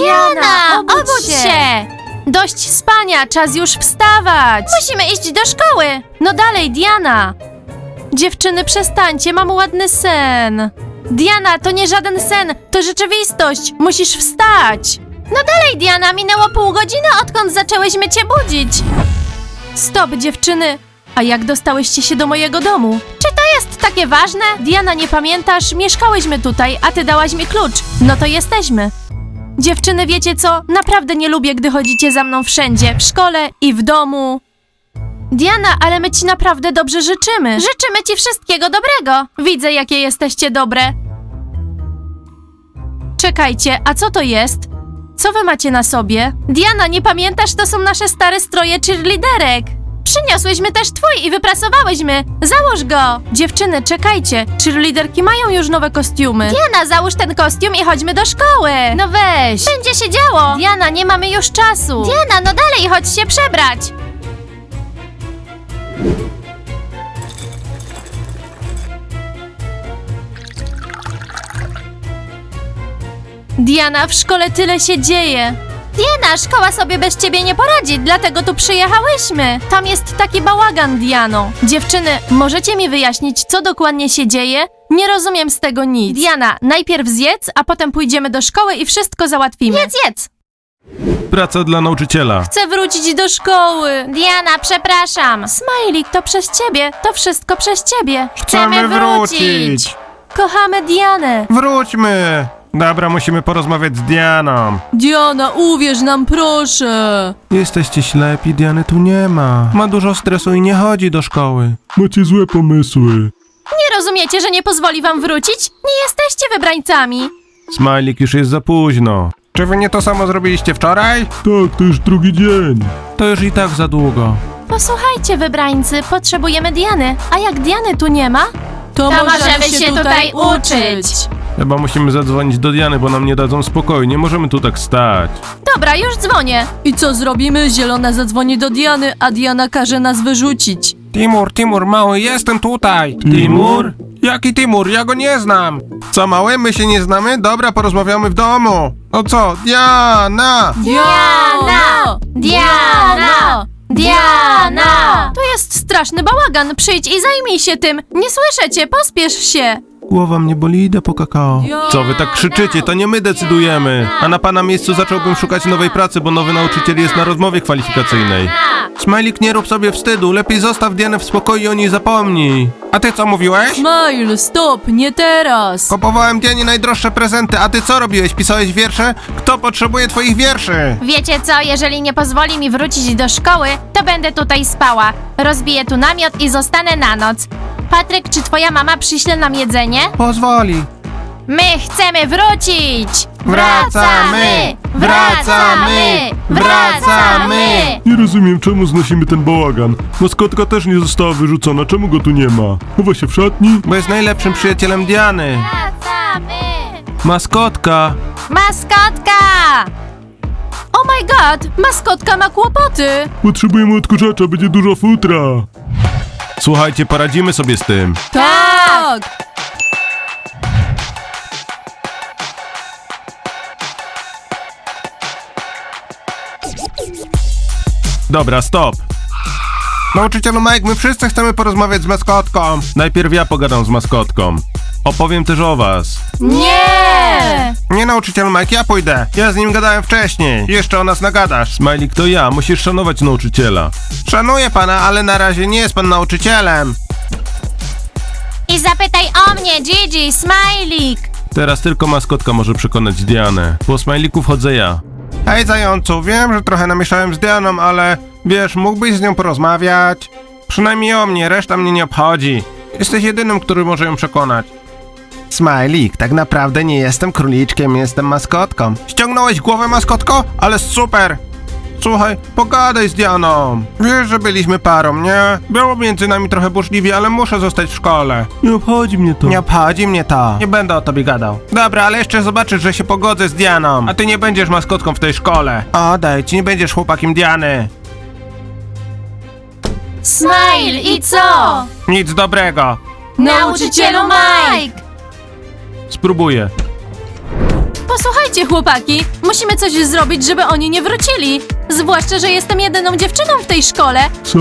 Diana, obudź się! Dość spania, czas już wstawać! Musimy iść do szkoły! No dalej, Diana! Dziewczyny, przestańcie, mam ładny sen. Diana, to nie żaden sen, to rzeczywistość. Musisz wstać. No dalej, Diana, minęło pół godziny, odkąd zaczęłyśmy cię budzić. Stop, dziewczyny. A jak dostałyście się do mojego domu? Czy to jest takie ważne? Diana, nie pamiętasz? Mieszkałyśmy tutaj, a ty dałaś mi klucz. No to jesteśmy. Dziewczyny, wiecie co? Naprawdę nie lubię, gdy chodzicie za mną wszędzie, w szkole i w domu. Diana, ale my ci naprawdę dobrze życzymy. Życzymy ci wszystkiego dobrego. Widzę, jakie jesteście dobre. Czekajcie, a co to jest? Co wy macie na sobie? Diana, nie pamiętasz, to są nasze stare stroje cheerleaderek. Przyniosłyśmy też twój i wyprasowałyśmy. Załóż go! Dziewczyny, czekajcie. Cheerleaderki mają już nowe kostiumy. Diana, załóż ten kostium i chodźmy do szkoły. No weź. Będzie się działo. Diana, nie mamy już czasu. Diana, no dalej, chodź się przebrać. Diana, w szkole tyle się dzieje. Diana, szkoła sobie bez ciebie nie poradzi, dlatego tu przyjechałyśmy. Tam jest taki bałagan, Diano. Dziewczyny, możecie mi wyjaśnić, co dokładnie się dzieje? Nie rozumiem z tego nic. Diana, najpierw zjedz, a potem pójdziemy do szkoły i wszystko załatwimy. Jedz, jedz! Praca dla nauczyciela. Chcę wrócić do szkoły. Diana, przepraszam. Smajlik, to przez ciebie, to wszystko przez ciebie. Chcemy wrócić. Kochamy Dianę. Wróćmy! Dobra, musimy porozmawiać z Dianą. Diana, uwierz nam, proszę. Jesteście ślepi, Diany tu nie ma. Ma dużo stresu i nie chodzi do szkoły. Macie złe pomysły. Nie rozumiecie, że nie pozwoli wam wrócić? Nie jesteście wybrańcami. Smajlik, już jest za późno. Czy wy nie to samo zrobiliście wczoraj? Tak, to już drugi dzień. To już i tak za długo. Posłuchajcie, wybrańcy, potrzebujemy Diany. A jak Diany tu nie ma, to, możemy się tutaj uczyć. Chyba musimy zadzwonić do Diany, bo nam nie dadzą spokoju. Nie możemy tu tak stać. Dobra, już dzwonię. I co zrobimy? Zielona zadzwoni do Diany, a Diana każe nas wyrzucić. Timur, Timur, mały, jestem tutaj. Timur? Jaki Timur? Ja go nie znam. Co, mały? My się nie znamy? Dobra, porozmawiamy w domu. O co? Diana! Diana! Diana! Diana! Tu jest straszny bałagan, przyjdź i zajmij się tym. Nie słyszycie, pospiesz się. Głowa mnie boli, idę po kakao. Co wy tak krzyczycie? To nie my decydujemy. A na pana miejscu zacząłbym szukać nowej pracy, bo nowy nauczyciel jest na rozmowie kwalifikacyjnej. Smajlik, nie rób sobie wstydu. Lepiej zostaw Dianę w spokoju i o niej zapomnij. A ty co mówiłeś? Smile, stop, nie teraz. Kupowałem Dianie najdroższe prezenty, a ty co robiłeś? Pisałeś wiersze? Kto potrzebuje twoich wierszy? Wiecie co, jeżeli nie pozwoli mi wrócić do szkoły, to będę tutaj spała. Rozbiję tu namiot i zostanę na noc. Patryk, czy twoja mama przyśle nam jedzenie? Pozwoli. My chcemy wrócić! Wracamy! Wracamy! Wracamy! Nie rozumiem, czemu znosimy ten bałagan. Maskotka też nie została wyrzucona, czemu go tu nie ma? Chowa się w szatni? Bo jest najlepszym przyjacielem Diany. Wracamy! Maskotka. Maskotka! Oh my god, maskotka ma kłopoty. Potrzebujemy odkurzacza, będzie dużo futra. Słuchajcie, poradzimy sobie z tym. Tak. Dobra, stop. Nauczycielu Mike, my wszyscy chcemy porozmawiać z maskotką. Najpierw ja pogadam z maskotką. Opowiem też o was. Nie! Nie nauczyciel Mike, ja pójdę. Ja z nim gadałem wcześniej. Jeszcze o nas nagadasz. Smajlik to ja, musisz szanować nauczyciela. Szanuję pana, ale na razie nie jest pan nauczycielem. I zapytaj o mnie, Gigi, Smajlik! Teraz tylko maskotka może przekonać Dianę. Po Smajliku wchodzę ja. Hej zającu, wiem, że trochę namieszałem z Dianą, ale wiesz, mógłbyś z nią porozmawiać? Przynajmniej o mnie, reszta mnie nie obchodzi. Jesteś jedynym, który może ją przekonać. Smajlik, tak naprawdę nie jestem króliczkiem, jestem maskotką. Ściągnąłeś głowę maskotko? Ale super! Słuchaj, pogadaj z Dianą. Wiesz, że byliśmy parą, nie? Było między nami trochę burzliwie, ale muszę zostać w szkole. Nie obchodzi mnie to. Nie obchodzi mnie to. Nie będę o tobie gadał. Dobra, ale jeszcze zobaczysz, że się pogodzę z Dianą. A ty nie będziesz maskotką w tej szkole. Odejdź, nie będziesz chłopakiem Diany. Smile i co? Nic dobrego. Nauczycielu Mike! Spróbuję. Posłuchajcie, chłopaki, musimy coś zrobić, żeby oni nie wrócili. Zwłaszcza, że jestem jedyną dziewczyną w tej szkole. Co?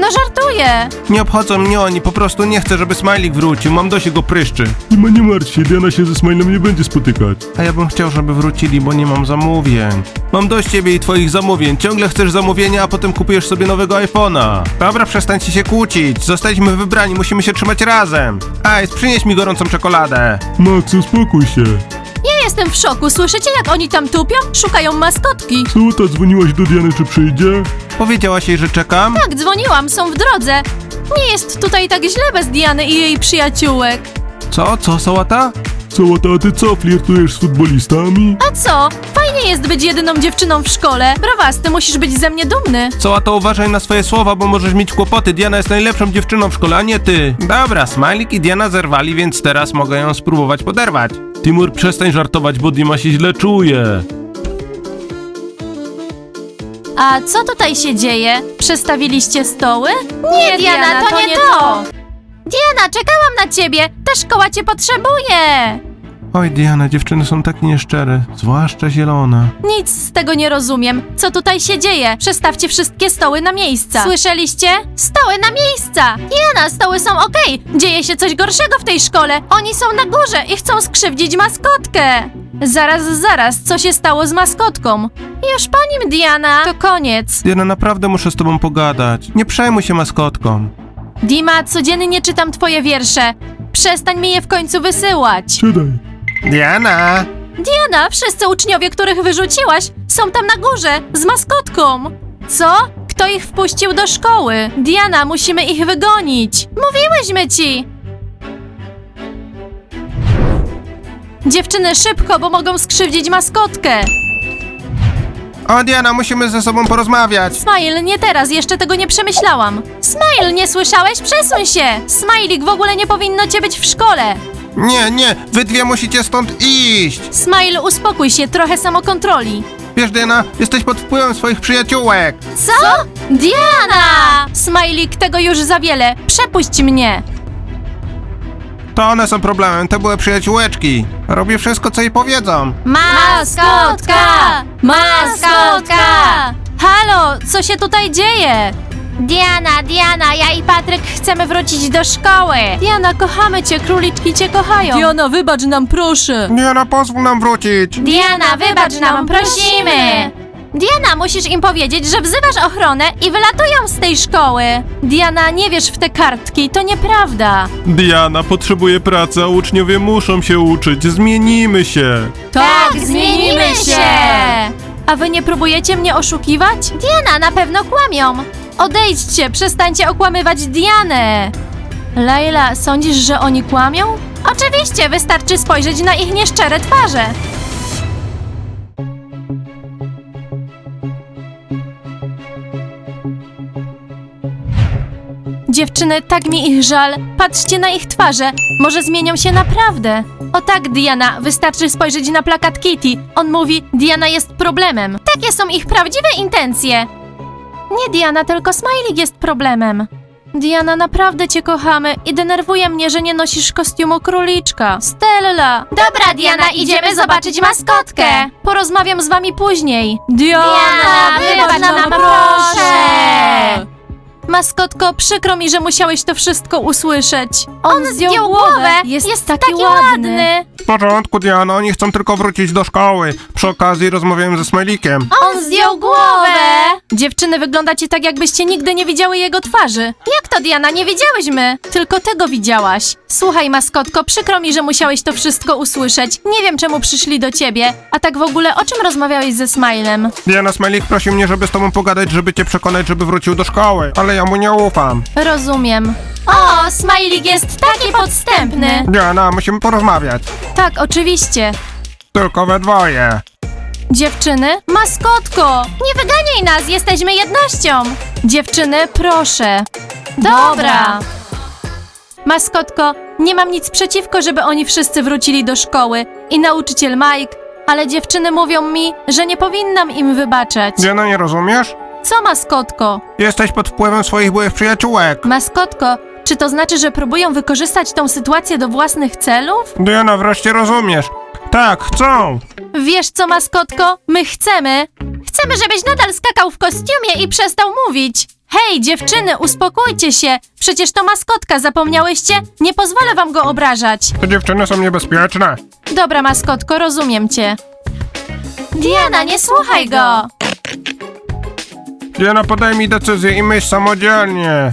No żartuję. Nie obchodzą mnie oni, po prostu nie chcę, żeby Smajlik wrócił, mam dość jego pryszczy. Nie ma nie martw się, Diana się ze Smilem nie będzie spotykać. A ja bym chciał, żeby wrócili, bo nie mam zamówień. Mam dość ciebie i twoich zamówień. Ciągle chcesz zamówienia, a potem kupujesz sobie nowego iPhone'a. Dobra, przestańcie się kłócić. Zostaliśmy wybrani, musimy się trzymać razem. Ice, przynieś mi gorącą czekoladę. Max, uspokój się. Jestem w szoku. Słyszycie, jak oni tam tupią? Szukają maskotki. Co, ta dzwoniłaś do Diany, czy przyjdzie? Powiedziałaś jej, że czekam? Tak, dzwoniłam, są w drodze. Nie jest tutaj tak źle bez Diany i jej przyjaciółek. Co? Co, sałata? Sałata, a ty co, flirtujesz z futbolistami? A co? Fajnie jest być jedyną dziewczyną w szkole. Brawasty, musisz być ze mnie dumny. Sałata, uważaj na swoje słowa, bo możesz mieć kłopoty. Diana jest najlepszą dziewczyną w szkole, a nie ty. Dobra, Smajlik i Diana zerwali, więc teraz mogę ją spróbować poderwać. Timur, przestań żartować, bo Dima się źle czuje. A co tutaj się dzieje? Przestawiliście stoły? Nie, Diana, to nie to. Diana, czekałam na ciebie. Ta szkoła cię potrzebuje. Oj, Diana, dziewczyny są tak nieszczere, zwłaszcza zielona. Nic z tego nie rozumiem. Co tutaj się dzieje? Przestawcie wszystkie stoły na miejsca. Słyszeliście? Stoły na miejsca! Diana, stoły są okej. Dzieje się coś gorszego w tej szkole. Oni są na górze i chcą skrzywdzić maskotkę. Zaraz, zaraz, co się stało z maskotką? Już po nim, Diana. To koniec. Diana, naprawdę muszę z tobą pogadać. Nie przejmuj się maskotką. Dima, codziennie czytam twoje wiersze. Przestań mi je w końcu wysyłać. Siadaj. Diana! Diana, wszyscy uczniowie, których wyrzuciłaś, są tam na górze, z maskotką. Co? Kto ich wpuścił do szkoły? Diana, musimy ich wygonić. Mówiłyśmy ci. Dziewczyny, szybko, bo mogą skrzywdzić maskotkę. O, Diana, musimy ze sobą porozmawiać. Smile, nie teraz, jeszcze tego nie przemyślałam. Smile, nie słyszałeś? Przesuń się! Smilik, w ogóle nie powinno cię być w szkole. Nie, nie, wy dwie musicie stąd iść. Smile, uspokój się, trochę samokontroli. Wiesz, Diana, jesteś pod wpływem swoich przyjaciółek. Co? Diana! Smajlik, tego już za wiele. Przepuść mnie. To one są problemem, to były przyjaciółeczki. Robię wszystko, co jej powiedzą. Maskotka! Maskotka! Halo, co się tutaj dzieje? Diana, Diana, ja i Patryk chcemy wrócić do szkoły. Diana, kochamy cię, króliczki cię kochają. Diana, wybacz nam, proszę. Diana, pozwól nam wrócić. Diana, wybacz nam, prosimy. Diana, musisz im powiedzieć, że wzywasz ochronę i wylatują z tej szkoły. Diana, nie wiesz w te kartki, to nieprawda. Diana potrzebuje pracy, a uczniowie muszą się uczyć. Zmienimy się. Tak, zmienimy się. A wy nie próbujecie mnie oszukiwać? Diana, na pewno kłamią. Odejdźcie, przestańcie okłamywać Dianę. Laila, sądzisz, że oni kłamią? Oczywiście, wystarczy spojrzeć na ich nieszczere twarze. Dziewczyny, tak mi ich żal. Patrzcie na ich twarze. Może zmienią się naprawdę. O tak, Diana, wystarczy spojrzeć na plakat Kitty. On mówi, Diana jest problemem. Takie są ich prawdziwe intencje. Nie Diana, tylko Smiley jest problemem. Diana, naprawdę cię kochamy i denerwuje mnie, że nie nosisz kostiumu króliczka. Stella! Dobra, Diana, idziemy zobaczyć maskotkę. Porozmawiam z wami później. Diana, Diana, wybacz nam, proszę. Maskotko, przykro mi, że musiałeś to wszystko usłyszeć. On zdjął głowę. Jest, Jest taki, taki ładny. W porządku, Diana, oni chcą tylko wrócić do szkoły. Przy okazji rozmawiałem ze Smajlikiem. On zdjął głowę. Dziewczyny, wyglądacie tak, jakbyście nigdy nie widziały jego twarzy. Jak to, Diana? Nie widziałyśmy. Tylko tego widziałaś. Słuchaj, maskotko, przykro mi, że musiałeś to wszystko usłyszeć. Nie wiem, czemu przyszli do ciebie. A tak w ogóle, o czym rozmawiałeś ze Smilem? Diana, Smajlik prosił mnie, żeby z tobą pogadać, żeby cię przekonać, żeby wrócił do szkoły. Ale ja mu nie ufam. Rozumiem. O, Smajlik jest taki podstępny. Diana, musimy porozmawiać. Tak, oczywiście. Tylko we dwoje. Dziewczyny, maskotko! Nie wyganiaj nas, jesteśmy jednością! Dziewczyny, proszę. Dobra. Maskotko, nie mam nic przeciwko, żeby oni wszyscy wrócili do szkoły i nauczyciel Mike, ale dziewczyny mówią mi, że nie powinnam im wybaczać. Diana, nie rozumiesz? Co, maskotko? Jesteś pod wpływem swoich byłych przyjaciółek. Maskotko, czy to znaczy, że próbują wykorzystać tą sytuację do własnych celów? Diana, wreszcie rozumiesz. Tak, chcą. Wiesz co, maskotko? My chcemy. Chcemy, żebyś nadal skakał w kostiumie i przestał mówić. Hej, dziewczyny, uspokójcie się. Przecież to maskotka, zapomniałyście? Nie pozwolę wam go obrażać. Te dziewczyny są niebezpieczne. Dobra, maskotko, rozumiem cię. Diana, nie słuchaj go! Diana, podaj mi decyzję i myśl samodzielnie.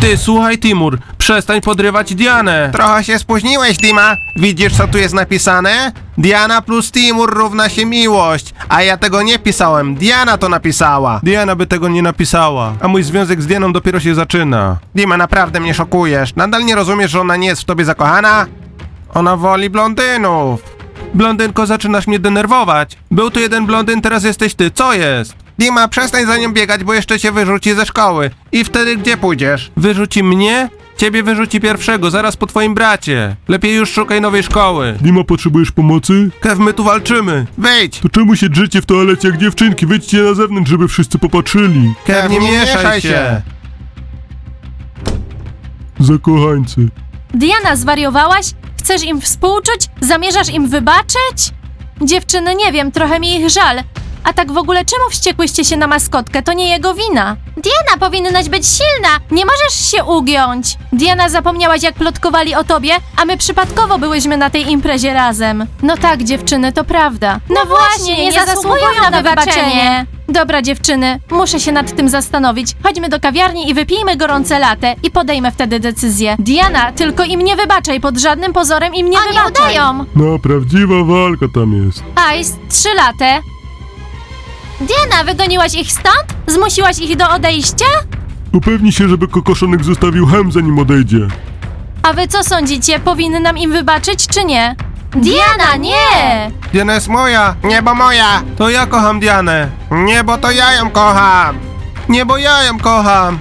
Ty, słuchaj Timur, przestań podrywać Dianę. Trochę się spóźniłeś, Dima. Widzisz, co tu jest napisane? Diana plus Timur równa się miłość. A ja tego nie pisałem, Diana to napisała. Diana by tego nie napisała, a mój związek z Dianą dopiero się zaczyna. Dima, naprawdę mnie szokujesz. Nadal nie rozumiesz, że ona nie jest w tobie zakochana? Ona woli blondynów. Blondynko, zaczynasz mnie denerwować. Był tu jeden blondyn, teraz jesteś ty. Co jest? Dima, przestań za nią biegać, bo jeszcze cię wyrzuci ze szkoły. I wtedy gdzie pójdziesz? Wyrzuci mnie? Ciebie wyrzuci pierwszego, zaraz po twoim bracie. Lepiej już szukaj nowej szkoły. Dima, potrzebujesz pomocy? Kev, my tu walczymy. Wyjdź! To czemu się drzecie w toalecie jak dziewczynki? Wyjdźcie na zewnątrz, żeby wszyscy popatrzyli. Kev, nie mieszaj się. Zakochańcy. Diana, zwariowałaś? Chcesz im współczuć? Zamierzasz im wybaczyć? Dziewczyny, nie wiem, trochę mi ich żal. A tak w ogóle czemu wściekłyście się na maskotkę? To nie jego wina. Diana, powinnaś być silna! Nie możesz się ugiąć! Diana, zapomniałaś jak plotkowali o tobie, a my przypadkowo byłyśmy na tej imprezie razem. No tak, dziewczyny, to prawda. No, właśnie, nie, zasługują na wybaczenie. Dobra, dziewczyny, muszę się nad tym zastanowić. Chodźmy do kawiarni i wypijmy gorące latę i podejmę wtedy decyzję. Diana, tylko im nie wybaczaj, pod żadnym pozorem im nie Oni wybaczaj. udają. No, prawdziwa walka tam jest. Ice, trzy latę. Diana, wygoniłaś ich stąd? Zmusiłaś ich do odejścia? Upewnij się, żeby kokoszonek zostawił hem, zanim odejdzie. A wy co sądzicie? Powinnam im wybaczyć, czy nie? Diana, nie! Diana jest moja. Niebo moja. To ja kocham Dianę. Nie, bo to ja ją kocham. Nie, bo ja ją kocham.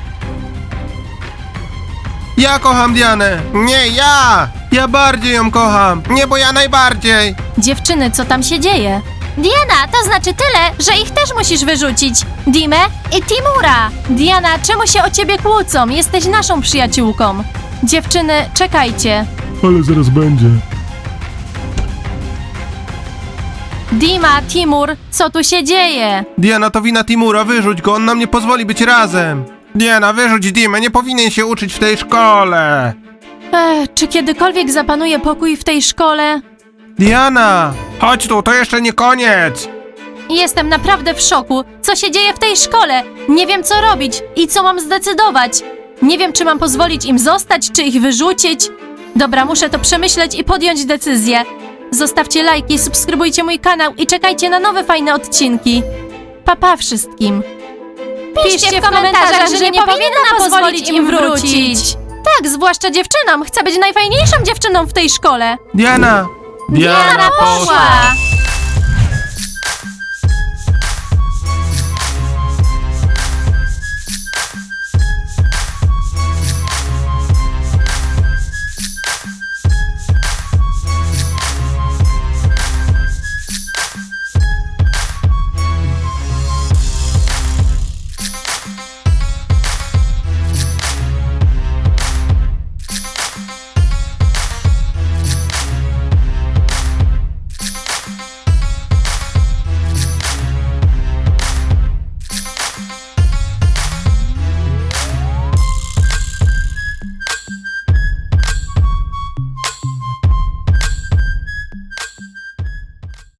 Ja kocham Dianę. Nie, ja. Ja bardziej ją kocham. Nie, bo ja najbardziej. Dziewczyny, co tam się dzieje? Diana, to znaczy tyle, że ich też musisz wyrzucić. Dimę i Timura. Diana, czemu się o ciebie kłócą? Jesteś naszą przyjaciółką. Dziewczyny, czekajcie. Ale zaraz będzie. Dima, Timur, co tu się dzieje? Diana, to wina Timura. Wyrzuć go. On nam nie pozwoli być razem. Diana, wyrzuć Dimę. Nie powinien się uczyć w tej szkole. Ech, czy kiedykolwiek zapanuje pokój w tej szkole? Diana! Chodź tu, to jeszcze nie koniec. Jestem naprawdę w szoku. Co się dzieje w tej szkole? Nie wiem, co robić i co mam zdecydować. Nie wiem, czy mam pozwolić im zostać, czy ich wyrzucić. Dobra, muszę to przemyśleć i podjąć decyzję. Zostawcie lajki, subskrybujcie mój kanał i czekajcie na nowe fajne odcinki. Papa wszystkim. Piszcie w komentarzach, że nie powinna pozwolić im wrócić. Tak, zwłaszcza dziewczynom. Chcę być najfajniejszą dziewczyną w tej szkole. Diana! Diana poszła.